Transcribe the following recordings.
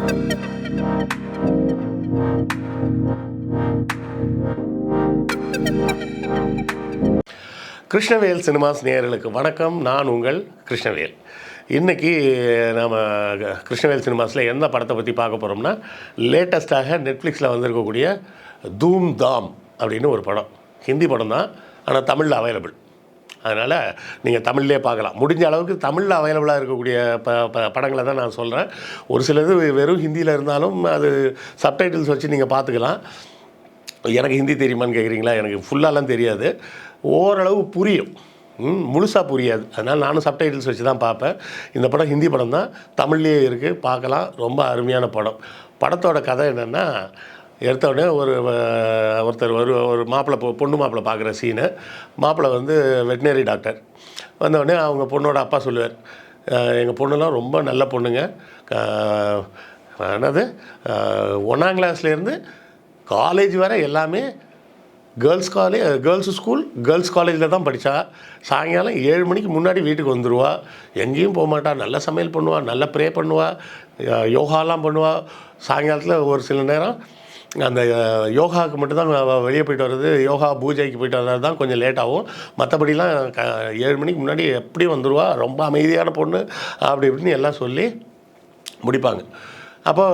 Krishnavel cinemas நேயர்களுக்கு வணக்கம். நான் உங்கள் கிருஷ்ணவேல். இன்றைக்கி நாம் கிருஷ்ணவேல் சினிமாஸில் எந்த படத்தை பற்றி பார்க்க போகிறோம்னா லேட்டஸ்ட்டாக நெட்ஃப்ளிக்ஸில் வந்திருக்கக்கூடிய தூம் தாம் அப்படின்னு ஒரு படம். ஹிந்தி படம் தான் ஆனால் தமிழில் அவைலபிள் அதனால் நீங்கள் தமிழ்லேயே பார்க்கலாம். முடிஞ்ச அளவுக்கு தமிழில் அவைலபிளாக இருக்கக்கூடிய ப ப படங்களை தான் நான் சொல்கிறேன் ஒரு சிலது வெறும் ஹிந்தியில் இருந்தாலும் அது சப்டைட்டில்ஸ் வச்சு நீங்கள் பார்த்துக்கலாம். எனக்கு ஹிந்தி தெரியுமான்னு கேட்குறீங்களா எனக்கு ஃபுல்லாலாம் தெரியாது. ஓரளவு புரியும். ம், புரியாது. அதனால் நானும் சப்டைட்டில்ஸ் வச்சு தான் பார்ப்பேன். இந்த படம் ஹிந்தி படம் தான். தமிழ்லேயே இருக்குது பார்க்கலாம். ரொம்ப அருமையான படம். படத்தோட கதை என்னென்னா எடுத்த உடனே ஒரு ஒருத்தர் ஒரு ஒரு மாப்பிள்ளை பொ- பொண்ணு மாப்பிள்ளை பார்க்குற சீனு மாப்பிள்ளை வந்து வெட்டினரி டாக்டர் வந்தவுடனே அவங்க பொண்ணோட அப்பா சொல்லுவார் எங்கள் பொண்ணுலாம் ரொம்ப நல்ல பொண்ணுங்க. என்னது? ஒன்றாம் கிளாஸ்லேருந்து காலேஜ் வரை எல்லாமே girls college girls school girls காலேஜில் தான் படித்தா சாயங்காலம் ஏழு மணிக்கு முன்னாடி வீட்டுக்கு வந்துடுவா எங்கேயும் போக மாட்டா. நல்ல சமையல் பண்ணுவாள் நல்ல ப்ரே பண்ணுவாள் யோகாலாம் பண்ணுவாள் சாயங்காலத்தில் ஒரு சில நேரம் அந்த யோகாவுக்கு மட்டும்தான் வெளியே போயிட்டு வர்றது யோகா பூஜைக்கு போயிட்டு வர்றது தான் கொஞ்சம் லேட் ஆகும். மற்றபடிலாம் க ஏழு மணிக்கு முன்னாடி எப்படி வந்துடுவா ரொம்ப அமைதியான பொண்ணு அப்படி இப்படின்னு எல்லாம் சொல்லி முடிப்பாங்க. அப்போ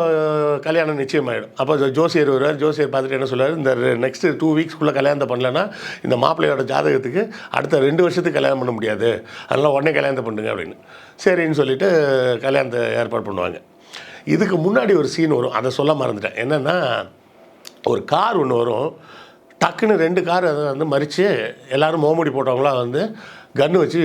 கல்யாணம் நிச்சயமாயிடும் அப்போ ஜோசியர் வருவார். ஜோசியர் பார்த்துட்டு என்ன சொல்லுவார்? இந்த நெக்ஸ்ட்டு டூ வீக்ஸ்க்குள்ளே கல்யாணத்தை பண்ணலன்னா இந்த மாப்பிள்ளையோட ஜாதகத்துக்கு அடுத்த ரெண்டு வருஷத்துக்கு கல்யாணம் பண்ண முடியாது. அதனால் உடனே கல்யாணத்தை பண்ணுங்க அப்படின்னு. சரின்னு சொல்லிட்டு கல்யாணத்தை ஏற்பாடு பண்ணுவாங்க. இதுக்கு முன்னாடி ஒரு சீன் வரும். அதை சொல்ல மறந்துட்டேன். என்னென்னா ஒரு கார் ஒன்று வரும். டக்குன்னு ரெண்டு கார் அதை வந்து மறித்து எல்லோரும் மோமுடி போட்டவங்களாம் வந்து கன்று வச்சு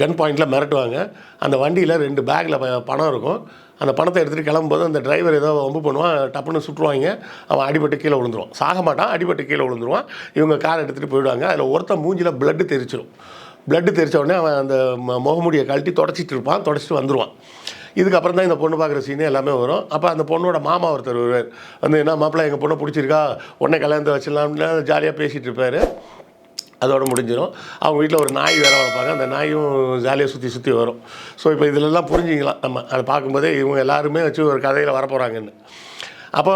கன் பாயிண்டில் மிரட்டுவாங்க. அந்த வண்டியில் ரெண்டு பேக்கில் பணம் இருக்கும். அந்த பணத்தை எடுத்துகிட்டு கிளம்பும்போது அந்த டிரைவர் ஏதோ வம்பு பண்ணுவான் டப்புன்னு சுற்றுவாங்க அவன் அடிபட்டு கீழே விழுந்துருவான். சாக மாட்டான் அடிபட்டு கீழே விழுந்துருவான். இவங்க கார் எடுத்துகிட்டு போயிடுவாங்க. அதில் ஒருத்தன் மூஞ்சில் பிளட்டு தெரிச்சிடும் பிளட்டு தெரித்த உடனே அவன் அந்த முகமுடியை கழட்டி தொடச்சிட்டு இருப்பான் தொடச்சிட்டு வந்துடுவான் இதுக்கப்புறம் தான் இந்த பொண்ணு பார்க்குற சீனு எல்லாமே வரும். அப்போ அந்த பொண்ணோட மாமா ஒருத்தர் வருவார். வந்து என்ன மாப்பிள்ளை எங்கள் பொண்ணை பிடிச்சிருக்கா? உடனே கல்யாணத்தை வச்சிடலாம்னு ஜாலியாக பேசிகிட்டு இருப்பார். அதோடு முடிஞ்சிடும் அவங்க வீட்டில் ஒரு நாய் வேற வளர்ப்பாங்க. அந்த நாயும் ஜாலியாக சுற்றி சுற்றி வரும். ஸோ இப்போ இதிலெல்லாம் புரிஞ்சிக்கலாம். நம்ம அதை பார்க்கும்போதே இவங்க எல்லாருமே வச்சு ஒரு கதையில் வரப்போகிறாங்கன்னு அப்போ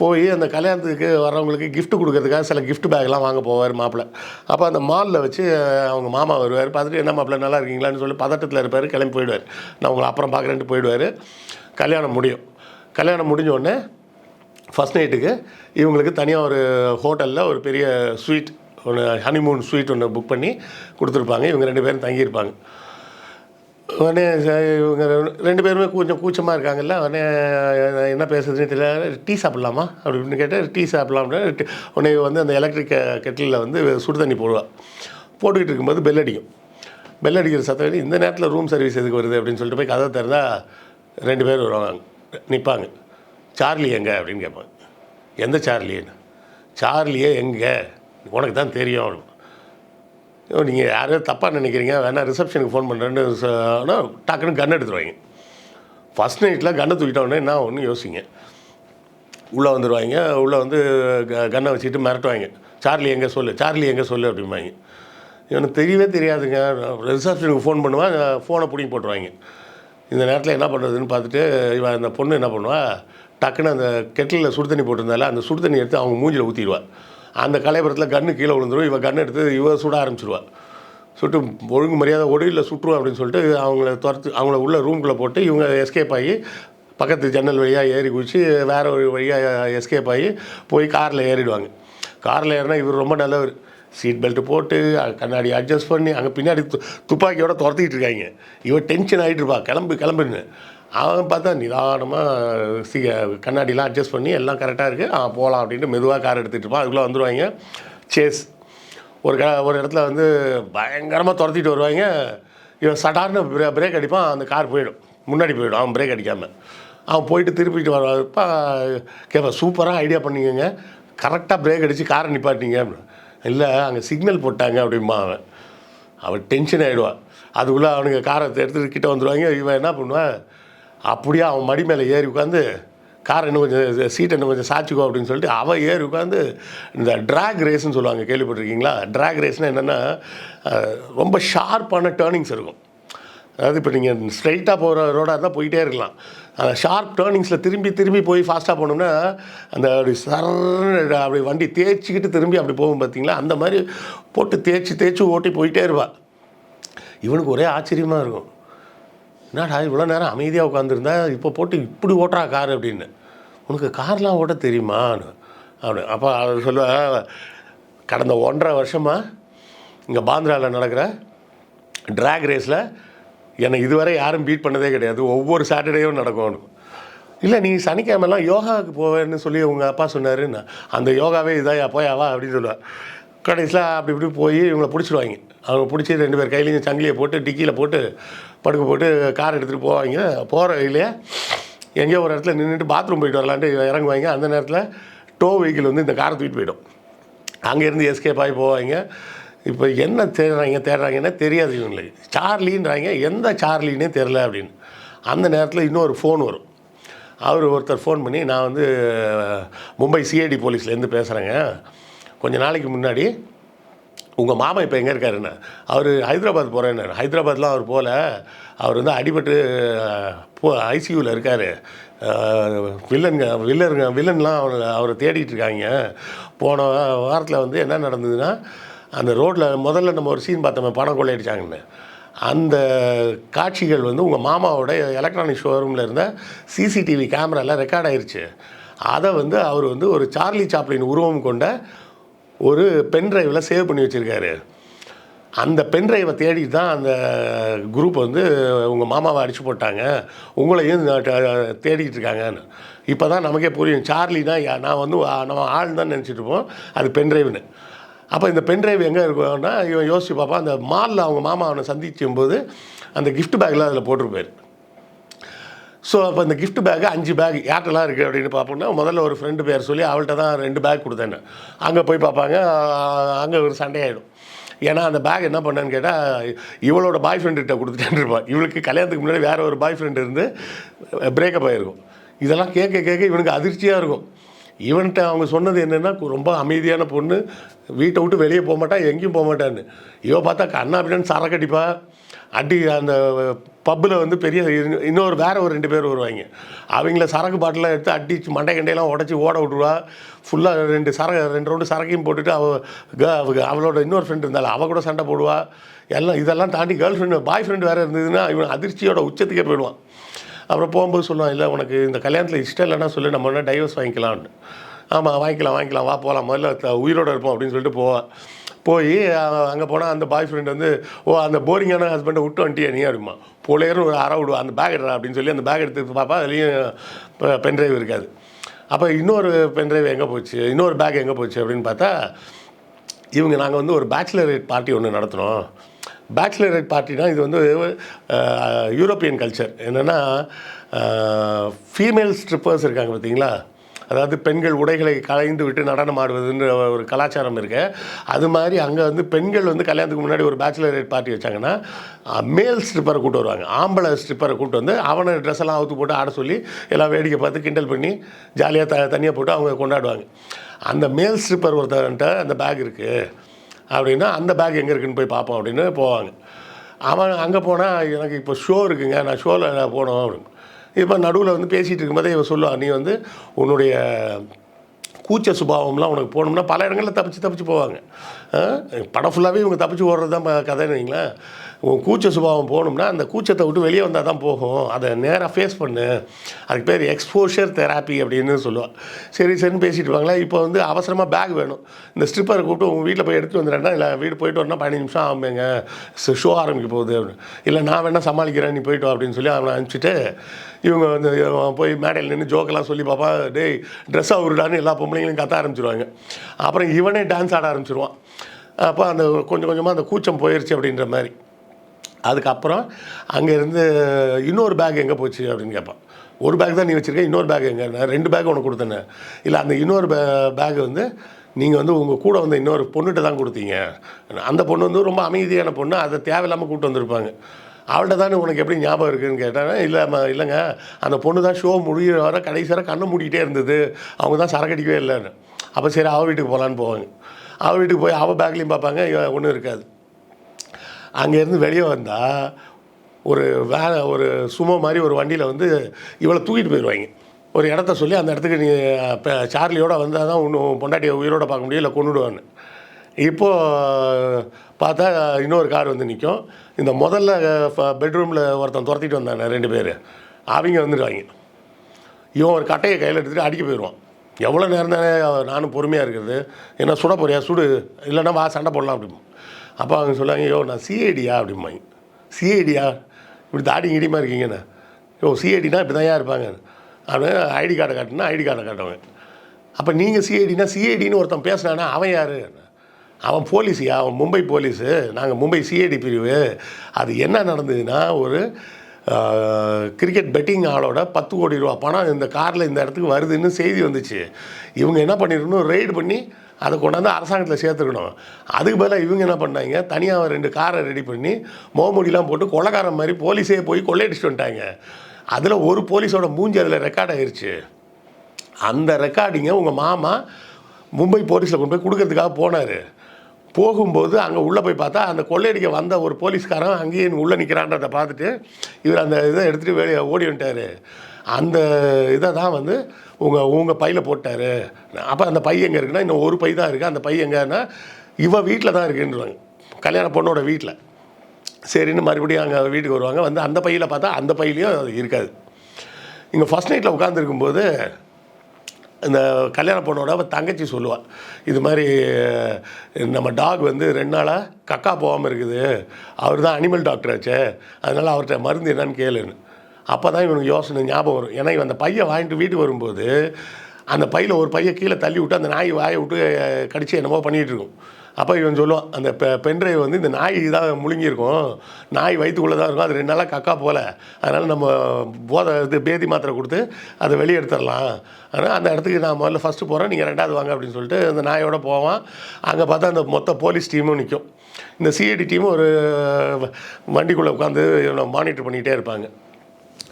போய் அந்த கல்யாணத்துக்கு வரவங்களுக்கு கிஃப்ட் கொடுக்கறதுக்காக சில கிஃப்ட் பேக்லாம் வாங்க போவார் மாப்பிள்ளை அப்போ அந்த மாலில் வச்சு அவங்க மாமா வருவார். பார்த்துட்டு என்ன மாப்பிள்ளை நல்லா இருக்கீங்களான்னு சொல்லி பதட்டத்தில் இருப்பார். கிளம்பி போயிடுவார். நான் உங்களை அப்புறம் பார்க்குறேன்ட்டு போயிடுவார். கல்யாணம் முடியும். கல்யாணம் முடிஞ்ச உடனே ஃபஸ்ட் நைட்டுக்கு இவங்களுக்கு தனியாக ஒரு ஹோட்டலில் ஒரு பெரிய ஸ்வீட் ஒன்று ஹனிமூன் ஸ்வீட் ஒன்று புக் பண்ணி கொடுத்துருப்பாங்க. இவங்க ரெண்டு பேரும் தங்கியிருப்பாங்க. உடனே இவங்க ரெண்டு பேருமே கொஞ்சம் கூச்சமாக இருக்காங்கல்ல. உடனே என்ன பேசுறதுன்னு தெரியல. டீ சாப்பிட்லாமா? அப்படின்னு கேட்டால் டீ சாப்பிட்லாம் டி- உடனே வந்து அந்த எலக்ட்ரிக் கெட்டிலில் வந்து சுடு தண்ணி போடுவாள் போட்டுக்கிட்டு இருக்கும்போது பெல் அடிக்கும். பெல் அடிக்கிற சத்தம் இந்த நேரத்தில் ரூம் சர்வீஸ் எதுக்கு வருது அப்படின்னு சொல்லிட்டு போய் கதை திறந்தால் ரெண்டு பேர் வருவாங்க. நிற்பாங்க சார்லி எங்கே? அப்படின்னு கேட்பாங்க. எந்த சார்லின்னு சார்லியே எங்கே? உனக்கு தான் தெரியும். நீங்கள் யாரும் தப்பாக நினைக்கிறீங்க. வேணால் ரிசப்ஷனுக்கு ஃபோன் பண்ணுறேன்னு ஆனால் டக்குன்னு கன் எடுத்துருவாங்க. ஃபஸ்ட் நைட்டில் கன்னை தூக்கிட்டோன்னே என்ன ஒன்று யோசிங்க. உள்ளே வந்துடுவாங்க உள்ளே வந்து க- கன்னை வச்சுட்டு மிரட்டுவாங்க. சார்லி எங்கே சொல்லு? சார்லி எங்கே சொல்லு? அப்படிம்பாங்க. இவனுக்கு தெரியவே தெரியாதுங்க. ரிசப்ஷனுக்கு ஃபோன் பண்ணுவான் ஃபோனை பிடிங்கி போட்டுருவாங்க. இந்த நேரத்தில் என்ன பண்ணுறதுன்னு பார்த்துட்டு இவன் அந்த பொண்ணு என்ன பண்ணுவா? டக்குன்னு அந்த கெட்டிலில் சுடு தண்ணி போட்டிருந்தால அந்த சுடு தண்ணி எடுத்து அவங்க மூஞ்சில் ஊற்றிடுவாள் அந்த கலைபுரத்தில் கன்று கீழே விழுந்துரும். இவன் கன்று எடுத்து இவ சுட ஆரம்பிச்சிருவா. சுட்டு ஒழுங்கு மரியாதை ஒடியில் சுட்டுருவோம் அப்படின்னு சொல்லிட்டு அவங்கள துரத்து அவங்கள உள்ள ரூம்குள்ளே போட்டு இவங்க எஸ்கேப் ஆகி பக்கத்து ஜன்னல் வழியாக ஏறி குதிச்சு வேற ஒரு வழியாக எஸ்கேப் ஆகி போய் காரில் ஏறிடுவாங்க. காரில் ஏறினா இவர் ரொம்ப நல்லவர். சீட் பெல்ட் போட்டு கண்ணாடி அட்ஜஸ்ட் பண்ணி அங்கே பின்னாடி து துப்பாக்கியோட துரத்திக்கிட்டு இருக்காங்க. இவன் டென்ஷன் ஆகிட்டு இருப்பா. கிளம்பு கிளம்புன்னு. அவன் பார்த்தா நிதானமாக சி கண்ணாடிலாம் அட்ஜஸ்ட் பண்ணி எல்லாம் கரெக்டாக இருக்குது ஆ போகலாம் அப்படின்ட்டு மெதுவாக கார் எடுத்துகிட்டு இருப்பான். அதுக்குள்ளே வந்துடுவாங்க சேஸ் ஒரு க ஒரு இடத்துல வந்து பயங்கரமாக துரத்திட்டு வருவாங்க. இவன் சடார்னு பிரே பிரேக் அடிப்பான். அந்த கார் போயிடும். முன்னாடி போயிடும். அவன் பிரேக் அடிக்காமல் அவன் போயிட்டு திருப்பிட்டு வருவாப்பா கேட்பான் சூப்பராக ஐடியா பண்ணிக்கோங்க. கரெக்டாக பிரேக் அடித்து காரை நிப்பாட்டிங்க அப்படின்னு இல்லை அங்கே சிக்னல் போட்டாங்க. அப்படிம்பா அவன். அவன் டென்ஷன் ஆகிடுவான் அதுக்குள்ளே அவனுங்க காரை எடுத்துகிட்டு கிட்டே வந்துடுவாங்க இவன் என்ன பண்ணுவான்? அப்படியே அவன் மடி மேலே ஏறி உட்காந்து கார் இன்னும் கொஞ்சம் சீட்டை இன்னும் கொஞ்சம் சாச்சிக்கோ அப்படின்னு சொல்லிட்டு அவன் ஏறி உட்காந்து இந்த ட்ராக் ரேஸ்னு சொல்லுவாங்க கேள்விப்பட்டிருக்கீங்களா? ட்ராக் ரேஸ்னால் என்னென்னா ரொம்ப ஷார்ப்பான டேர்னிங்ஸ் இருக்கும். அதாவது இப்போ நீங்கள் ஸ்ட்ரைட்டாக போகிற ரோடாக இருந்தால் போயிட்டே இருக்கலாம். அந்த ஷார்ப் டேர்னிங்ஸில் திரும்பி திரும்பி போய் ஃபாஸ்ட்டாக போனோம்னா அந்த அப்படி சரன்னு அப்படி வண்டி தேய்ச்சிக்கிட்டு திரும்பி அப்படி போகும் பார்த்தீங்களா அந்த மாதிரி போட்டு தேய்ச்சி தேய்ச்சி ஓட்டி போயிட்டே இருப்பாள் இவனுக்கு ஒரே ஆச்சரியமாக இருக்கும். என்னடா இவ்வளோ நேரம் அமைதியாக உட்காந்துருந்தா இப்போ போட்டு இப்படி ஓட்டுறா கார் அப்படின்னு. உனக்கு கார்லாம் ஓட்ட தெரியுமான்னு. அப்படி அப்போ அவர் சொல்லுவேன் கடந்த ஒன்றரை வருஷமாக இங்கே பாந்திராவில் நடக்கிற ட்ராக் ரேஸில் என்னை இதுவரை யாரும் பீட் பண்ணதே கிடையாது. ஒவ்வொரு சாட்டர்டேயும் நடக்கும் இல்லை நீ சனிக்கிழமெல்லாம் யோகாவுக்கு போவேன்னு சொல்லி உங்கள் அப்பா சொன்னாருன்னு. அந்த யோகாவே இதாயா போயாவா அப்படின்னு சொல்லுவாள் கடைசியில் அப்படி இப்படி போய் இவங்களை பிடிச்சிடுவாங்க. அவங்க பிடிச்சி ரெண்டு பேர் கையிலையும் சங்கிலியை போட்டு டிக்கியில் போட்டு படுக்க போட்டு கார் எடுத்துகிட்டு போவாங்க. போகிற வழியிலே எங்கேயோ ஒரு இடத்துல நின்றுட்டு பாத்ரூம் போயிட்டு வரலான்ட்டு இறங்குவாங்க. அந்த நேரத்தில் டோ வெஹிக்கிள் வந்து இந்த காரை தூக்கிட்டு போயிடும். அங்கேருந்து எஸ்கேப் ஆகி போவாங்க. இப்போ என்ன தேடுறாங்க தேடுறாங்கன்னா தெரியாது இவங்களுக்கு சார்லின்றாங்க. எந்த சார்லின்னே தெரில அப்படின்னு. அந்த நேரத்தில் இன்னொரு ஃபோன் வரும். அவர் ஒருத்தர் ஃபோன் பண்ணி நான் வந்து மும்பை சிஐடி போலீஸ்லேருந்து பேசுகிறேங்க கொஞ்ச நாளைக்கு முன்னாடி உங்கள் மாமா இப்போ எங்கே இருக்காருன்னு அவர் ஹைதராபாத் போகிறேன்னு ஹைதராபாத்லாம் அவர் போகல அவர் வந்து அடிபட்டு போ ஐசியூவில் இருக்கார். வில்லனுங்க வில்லருங்க வில்லன்லாம் அவர் அவரை தேடிட்டு இருக்காங்க. போன வாரத்தில் வந்து என்ன நடந்ததுன்னா அந்த ரோட்டில் முதல்ல நம்ம ஒரு சீன் பார்த்தோம் பணம் கொள்ளையடிச்சாங்கன்னு. அந்த காட்சிகள் வந்து உங்கள் மாமாவோட எலக்ட்ரானிக் ஷோரூமில் இருந்த சிசிடிவி கேமராலாம் ரெக்கார்ட் ஆயிடுச்சு அதை வந்து அவர் வந்து ஒரு சார்லி சாப்ளின் உருவம் கொண்ட ஒரு பென் டிரைவில் சேவ் பண்ணி வச்சுருக்காரு. அந்த பென் டிரைவை தேடி தான் அந்த குரூப் வந்து உங்கள் மாமாவை அடிச்சு போட்டாங்க. உங்களையும் த- இருக்காங்கன்னு. இப்போ தான் நமக்கே புரியும். சார்லி தான் நான் வந்து நம்ம ஆள் தான் நினச்சிட்டு இருப்போம். அது பென் டிரைவ்னு அப்போ இந்த பென் டிரைவ் எங்கே இருக்கும்னா இவன் யோசிச்சு பார்ப்பான். அந்த மாலில் அவங்க மாமா அவனை சந்திக்கும் போது அந்த கிஃப்ட் பேக்கில் அதில் போட்டிருப்பாரு. ஸோ அப்போ இந்த கிஃப்ட் பேக்கு அஞ்சு பேக் யார்ட்டெல்லாம் இருக்குது அப்படின்னு பார்ப்போம்னா முதல்ல ஒரு ஃப்ரெண்டு பேர் சொல்லி அவள்கிட்ட தான் ரெண்டு பேக் கொடுத்தேன்னு. அங்கே போய் பார்ப்பாங்க அங்கே ஒரு சண்டையாயிடும். ஏன்னா அந்த பேக் என்ன பண்ணேன்னு கேட்டால் இவளோட பாய் ஃப்ரெண்டுகிட்ட கொடுத்துட்டேன்னு இருப்பான் இவளுக்கு கல்யாணத்துக்கு முன்னாடி வேறு ஒரு பாய் ஃப்ரெண்டு இருந்து பிரேக்கப் ஆகிருக்கும் இதெல்லாம் கேட்க கேட்க இவனுக்கு அதிர்ச்சியாக இருக்கும். இவன்கிட்ட அவங்க சொன்னது என்னென்னா ரொம்ப அமைதியான பொண்ணு வீட்டை விட்டு வெளியே போக மாட்டான் எங்கேயும் போக மாட்டான்னு. இவ பார்த்தா கண்ணா அப்படின்னு சரக்கடிப்பா அடி அந்த பப்பில் வந்து பெரிய இன்னொரு வேற ஒரு ரெண்டு பேர் வருவாங்க. அவங்கள சரக்கு பாட்டிலாம் எடுத்து அடிச்சு மண்டை கண்டையெல்லாம் உடச்சி ஓட விட்டுருவா. ஃபுல்லாக ரெண்டு சரக்கு ரெண்டு ரவுண்டு சரக்கையும் போட்டுட்டு அவ அவளோட இன்னொரு ஃப்ரெண்டு இருந்தாள் அவள் கூட சண்டை போடுவா. எல்லாம் இதெல்லாம் தாண்டி கேர்ள் ஃப்ரெண்டு பாய் ஃப்ரெண்டு வேறு இருந்ததுன்னா இவன் அதிர்ச்சியோட உச்சத்துக்கே போயிடுவான். அப்புறம் போகும்போது சொல்லுவான் இல்லை உனக்கு இந்த கல்யாணத்தில் இஷ்டம் இல்லைன்னா சொல்லு நம்ம என்ன டைவர்ஸ் வாங்கிக்கலாம்னு. ஆமாம் வாங்கிக்கலாம் வாங்கிக்கலாம் வா போகலாம் முதல்ல உயிரோடு இருப்போம் அப்படின்னு சொல்லிட்டு போவான் போய் அங்கே போனால் அந்த பாய் ஃப்ரெண்ட் வந்து ஓ அந்த போரிங்கான ஹஸ்பண்டை விட்டு வந்துட்டியா நீ அப்படிமா. போலேருந்து ஒரு அரை விடுவா அந்த பேக் எடுறா அப்படின்னு சொல்லி அந்த பேக் எடுத்து பார்ப்பா அதுலேயும் பென்ட்ரைவ் இருக்காது. அப்போ இன்னொரு பென்ட்ரைவ் எங்கே போச்சு? இன்னொரு பேக் எங்கே போச்சு? அப்படின்னு பார்த்தா இவங்க நாங்கள் வந்து ஒரு பேச்சுலரேட் பார்ட்டி ஒன்று நடத்தினோம். பேச்சுலரேட் பார்ட்டினா இது வந்து யூரோப்பியன் கல்ச்சர் என்னென்னா ஃபீமேல் ஸ்ட்ரிப்பர்ஸ் இருக்காங்க பார்த்தீங்களா? அதாவது பெண்கள் உடைகளை களைந்து விட்டு நடனம் ஆடுவதுன்ற ஒரு கலாச்சாரம் இருக்கு. அது மாதிரி அங்கே வந்து பெண்கள் வந்து கல்யாணத்துக்கு முன்னாடி ஒரு பேச்சுலரேட் பார்ட்டி வச்சாங்கன்னா மேல் ஸ்ட்ரிப்பரை கூட்டு வருவாங்க. ஆம்பளை ஸ்ட்ரிப்பரை கூட்டு வந்து அவனை ட்ரெஸ் எல்லாம் அவுத்து போட்டு ஆட சொல்லி எல்லாம் வேடிக்கை பார்த்து கிண்டல் பண்ணி ஜாலியாக த தனியாக போட்டு அவங்க கொண்டாடுவாங்க. அந்த மேல் ஸ்ட்ரிப்பர் ஒருத்தன்ட்ட அந்த பேக் இருக்குது அப்படின்னா அந்த பேக் எங்கே இருக்குன்னு போய் பார்ப்போம் அப்படின்னு போவாங்க. அவன் அங்கே போனால் எனக்கு இப்போ ஷோ இருக்குங்க. நான் ஷோவில் போனோம். அப்படின்னு. இப்போ நடுவில் வந்து பேசிகிட்டு இருக்கும்போதே இவன் சொல்லுவாள் நீ வந்து உன்னுடைய கூச்ச சுபாவம்லாம் உனக்கு போகணும்னா பல இடங்களில் தப்பிச்சு தப்பிச்சு போவாங்க. படம் ஃபுல்லாகவே இவங்க தப்பிச்சு ஓடுறது தான் கதைன்னு வைங்களேன். உன் கூச்ச சுபாவம் போகணும்னா அந்த கூச்சத்தை விட்டு வெளியே வந்தால் தான் போகும். அதை நேராக ஃபேஸ் பண்ணு. அதுக்கு பேர் எக்ஸ்போஷர் தெராப்பி அப்படின்னு சொல்லுவாள் சரி சரின்னு பேசிட்டு வாங்களா இப்போ வந்து அவசரமாக பேக் வேணும். இந்த ஸ்ட்ரிப்பரை கூப்பிட்டு உங்கள் வீட்டில் போய் எடுத்து வந்துடுறேன்னா இல்லை வீடு போயிட்டு வரணும் பதினஞ்சு நிமிஷம் ஆகுமேங்க. ஷோ ஆரம்பிக்க போகுது அப்படின்னு. இல்லை நான் வேணால் சமாளிக்கிறேன் நீ போயிட்டு அப்படின்னு சொல்லி அவனை அனுப்பிச்சிட்டு இவங்க வந்து போய் மேடையில் நின்று ஜோக்கெல்லாம் சொல்லி பாப்பா டேய் ட்ரெஸ் அவருடான்னு எல்லா பொம்பளைங்களையும் கத்த ஆரம்பிச்சிருவாங்க. அப்புறம் இவனே டான்ஸ் ஆட ஆரம்பிச்சிருவான். அப்போ அந்த கொஞ்சம் கொஞ்சமாக அந்த கூச்சம் போயிடுச்சு அப்படின்ற மாதிரி. அதுக்கப்புறம் அங்கேருந்து இன்னொரு பேக் எங்கே போச்சு அப்படின்னு கேட்பான். ஒரு பேக் தான் நீ வச்சுருக்க இன்னொரு பேக் எங்கே? நான் ரெண்டு பேக் உனக்கு கொடுத்தேன்னு. இல்லை அந்த இன்னொரு பே பேக் வந்து நீங்கள் வந்து உங்கள் கூட வந்து இன்னொரு பொண்ணுகிட்ட தான் கொடுத்தீங்க. அந்த பொண்ணு வந்து ரொம்ப அமைதியான பொண்ணு அதை தேவையில்லாமல் கூப்பிட்டு வந்திருப்பாங்க. அவள்கிட்ட தானே உனக்கு எப்படி ஞாபகம் இருக்குதுன்னு கேட்டாங்க இல்லை இல்லைங்க அந்த பொண்ணு தான் ஷோ முடிகிற வர கடைசி வர கண்ணை மூடிக்கிட்டே இருந்தது. அவங்க தான் சரக்கடிக்கவே இல்லைன்னு. அப்போ சரி அவள் வீட்டுக்கு போகலான்னு போவாங்க. அவள் வீட்டுக்கு போய் அவள் பேக்லேயும் பார்ப்பாங்க ஒன்றும் இருக்காது. அங்கேருந்து வெளியே வந்தால் ஒரு வேலை ஒரு சுமோ மாதிரி ஒரு வண்டியில் வந்து இவளை தூக்கிட்டு போயிடுவாங்க. ஒரு இடத்த சொல்லி அந்த இடத்துக்கு நீ இப்போ சார்லியோடு வந்தால் தான் ஒன்றும் பொண்டாட்டியை உயிரோடு பார்க்க முடியும் இல்லை கொண்டுடுவான்னு இப்போது பார்த்தா இன்னொரு கார் வந்து நிற்கும் இந்த முதல்ல பெட்ரூமில் ஒருத்தன் துரத்திட்டு வந்தானே ரெண்டு பேர். அவங்க வந்துடுவாங்க. இவன் ஒரு கட்டையை கையில் எடுத்துகிட்டு அடிக்க போயிடுவான். எவ்வளோ நேரம் தானே நானும் பொறுமையாக இருக்கிறது. என்ன சுட போறியா? சுடு. இல்லைன்னா வா சண்டை போடலாம் அப்படின்னு அப்போ அவங்க சொல்லுவாங்க யோ நான் சிஐடியா அப்படிம்பாங்க. சிஐடியா இப்படி தாடி இடிமா இருக்கீங்கண்ணே யோ சிஐடினா இப்படி தான் இருப்பாங்க. அப்படின்னு ஐடி கார்டை காட்டினா ஐடி கார்டை காட்டுவாங்க. அப்போ நீங்கள் சிஐடினா சிஐடின்னு ஒருத்தன் பேசுனானா அவன் யார்? அவன் போலீஸியா? அவன் மும்பை போலீஸு. நாங்கள் மும்பை சிஐடி பிரிவு. அது என்ன நடந்ததுன்னா ஒரு கிரிக்கெட் பெட்டிங் ஆளோட பத்து கோடி ரூபா பணம் இந்த காரில் இந்த இடத்துக்கு வருதுன்னு செய்தி வந்துச்சு. இவங்க என்ன பண்ணிருக்கணும்? ரெய்டு பண்ணி அதை கொண்டாந்து அரசாங்கத்தில் சேர்த்துக்கணும். அதுக்கு பதிலாக இவங்க என்ன பண்ணாங்க? தனியாக ரெண்டு காரை ரெடி பண்ணி மோமுடிலாம் போட்டு கொலைக்காரன் மாதிரி போலீஸே போய் கொள்ளையடிச்சிட்டு வந்துட்டாங்க. அதில் ஒரு போலீஸோட மூஞ்சி அதில் ரெக்கார்ட் ஆயிடுச்சு அந்த ரெக்கார்டிங்கை உங்கள் மாமா மும்பை போலீஸில் கொண்டு போய் கொடுக்கறதுக்காக போனார். போகும்போது அங்கே உள்ளே போய் பார்த்தா அந்த கொள்ளையடிக்க வந்த ஒரு போலீஸ்காரன் அங்கேயே உள்ளே நிற்கிறான்றதை பார்த்துட்டு இவர் அந்த இதை எடுத்துகிட்டு வெளியே ஓடி வந்துட்டார். அந்த இதை தான் வந்து உங்கள் உங்கள் பையில் போட்டார். அப்போ அந்த பை எங்கே இருக்குன்னா இன்னும் ஒரு பை தான் இருக்குது அந்த பை எங்கன்னா இவள் வீட்டில் தான் இருக்குன்றாங்க. கல்யாண பொண்ணோட வீட்டில் சரின்னு மறுபடியும் அங்கே வீட்டுக்கு வருவாங்க. வந்து அந்த பையில் பார்த்தா அந்த பையிலையும் அது இருக்காது. இங்கே ஃபஸ்ட் நைட்டில் உட்காந்துருக்கும்போது இந்த கல்யாண பொண்ணோட அவள் தங்கச்சி சொல்லுவாள் இது மாதிரி நம்ம டாக் வந்து ரெண்டு நாளாக கக்கா போகாமல் இருக்குது. அவர் தான் அனிமல் டாக்டர் ஆச்சு. அதனால் அவர்கிட்ட மருந்து என்னன்னு கேளுன்னு. அப்போ தான் இவனுக்கு யோசனை ஞாபகம் வரும். ஏன்னா இவன் அந்த பையை வாங்கிட்டு வீட்டுக்கு வரும்போது அந்த பையில் ஒரு பையை கீழே தள்ளி விட்டு அந்த நாய் வாயை விட்டு கடிச்சு என்னமோ பண்ணிகிட்டு இருக்கும். அப்போ இவன் சொல்லுவான் அந்த பெ பென்ட்ரைவ் வந்து இந்த நாய் தான் முழுங்கியிருக்கும். நாய் வயிற்றுக்குள்ளே தான் இருக்கும். அது ரெண்டு நாளாக கக்கா போகல. அதனால் நம்ம போதை இது பேதி மாத்திரை கொடுத்து அதை வெளியே எடுத்துடலாம். ஆனால் அந்த இடத்துக்கு நான் முதல்ல ஃபஸ்ட்டு போகிறேன் நீங்கள் ரெண்டாவது வாங்க அப்படின்னு சொல்லிட்டு அந்த நாயோட போவான். அங்கே பார்த்தா அந்த மொத்த போலீஸ் டீமும் நிற்கும் இந்த சிஐடி டீமும் ஒரு வண்டிக்குள்ளே உட்காந்து மானிட்டர் பண்ணிகிட்டே இருப்பாங்க.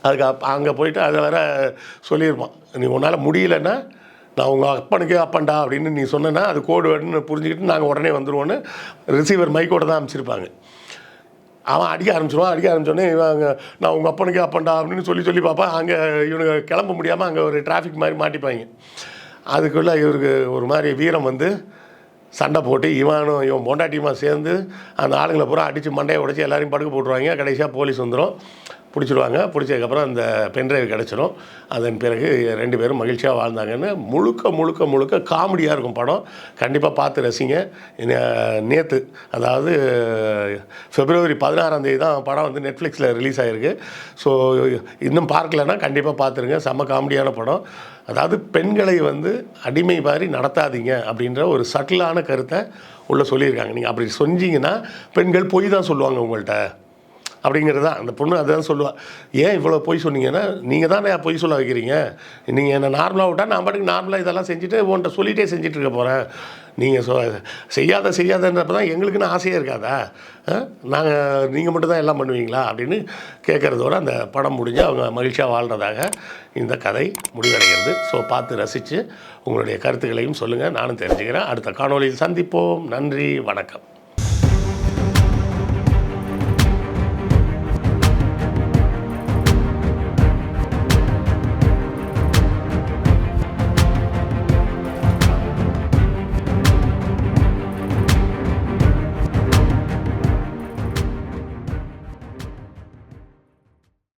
அதுக்கு அப் அங்கே போயிட்டு அதை வேற சொல்லியிருப்பான். நீ உன்னால் முடியலன்னா நான் உங்கள் அப்பனுக்கே அப்பன்டா அப்படின்னு நீ சொன்னேன்னா அது கோடு வேணும்னு புரிஞ்சுக்கிட்டு நாங்கள் உடனே வந்துடுவோன்னு ரிசீவர் மைக்கோட தான் அமைச்சிருப்பாங்க அவன் அடிக்க ஆரம்பிச்சிருவான் அடிக்க ஆரம்பிச்சோடனே இவன் நான் உங்கள் அப்பனுக்கே அப்பன்டா அப்படின்னு சொல்லி சொல்லி பார்ப்பான் அங்கே இவனுங்க கிளம்ப முடியாமல் அங்கே ஒரு டிராஃபிக் மாதிரி மாட்டிப்பாங்க. அதுக்குள்ளே இவருக்கு ஒரு மாதிரி வீரம் வந்து சண்டை போட்டு இவனும் இவன் பொண்டாட்டியுமா சேர்ந்து அந்த ஆளுங்களை பூரா அடித்து மண்டையை உடச்சி எல்லாரையும் படுக்க போட்டுருவாங்க. கடைசியாக போலீஸ் வந்துடும் பிடிச்சிடுவாங்க. பிடிச்சதுக்கப்புறம் அந்த பென்ட்ரைவ் கிடச்சிரும். அதன் பிறகு ரெண்டு பேரும் மகிழ்ச்சியாக வாழ்ந்தாங்கன்னு முழுக்க முழுக்க முழுக்க காமெடியாக இருக்கும் படம். கண்டிப்பாக பார்த்து ரசிங்க. நேற்று அதாவது ஃபெப்ரவரி பதினாறாம் தேதி தான் படம் வந்து நெட்ஃப்ளிக்ஸில் ரிலீஸ் ஆகிருக்கு ஸோ இன்னும் பார்க்கலன்னா கண்டிப்பாக பார்த்துருங்க. செம்ம காமெடியான படம். அதாவது பெண்களை வந்து அடிமை மாதிரி நடத்தாதீங்க அப்படின்ற ஒரு சட்டிலான கருத்தை உள்ளே சொல்லியிருக்காங்க. நீங்கள் அப்படி சொன்னீங்கன்னா பெண்கள் பொய் தான் சொல்லுவாங்க உங்கள்கிட்ட அப்படிங்கிறது? தான் அந்த பொண்ணு அதுதான் சொல்லுவாள் ஏன் இவ்வளோ பொய் சொன்னீங்கன்னா நீங்கள் தானே பொய் சொல்ல வைக்கிறீங்க? நீங்கள் என்னை நார்மலாக விட்டால் நான் பாட்டுக்கு நார்மலாக இதெல்லாம் செஞ்சுட்டு உன்கிட்ட சொல்லிகிட்டே செஞ்சுட்டு இருக்க போகிறேன் நீங்கள் சொ செய்யாத செய்யாதன்றப்ப தான் எங்களுக்குன்னு ஆசையே இருக்காதா? நாங்கள் நீங்கள் மட்டும் தான் எல்லாம் பண்ணுவீங்களா? அப்படின்னு கேட்குறதோட அந்த படம் முடிஞ்சு அவங்க மகிழ்ச்சியாக வாழ்கிறதாக இந்த கதை முடிவடைகிறது. ஸோ பார்த்து ரசித்து உங்களுடைய கருத்துக்களையும் சொல்லுங்கள் நானும் தெரிஞ்சுக்கிறேன். அடுத்த காணொளியில் சந்திப்போம். நன்றி. வணக்கம்.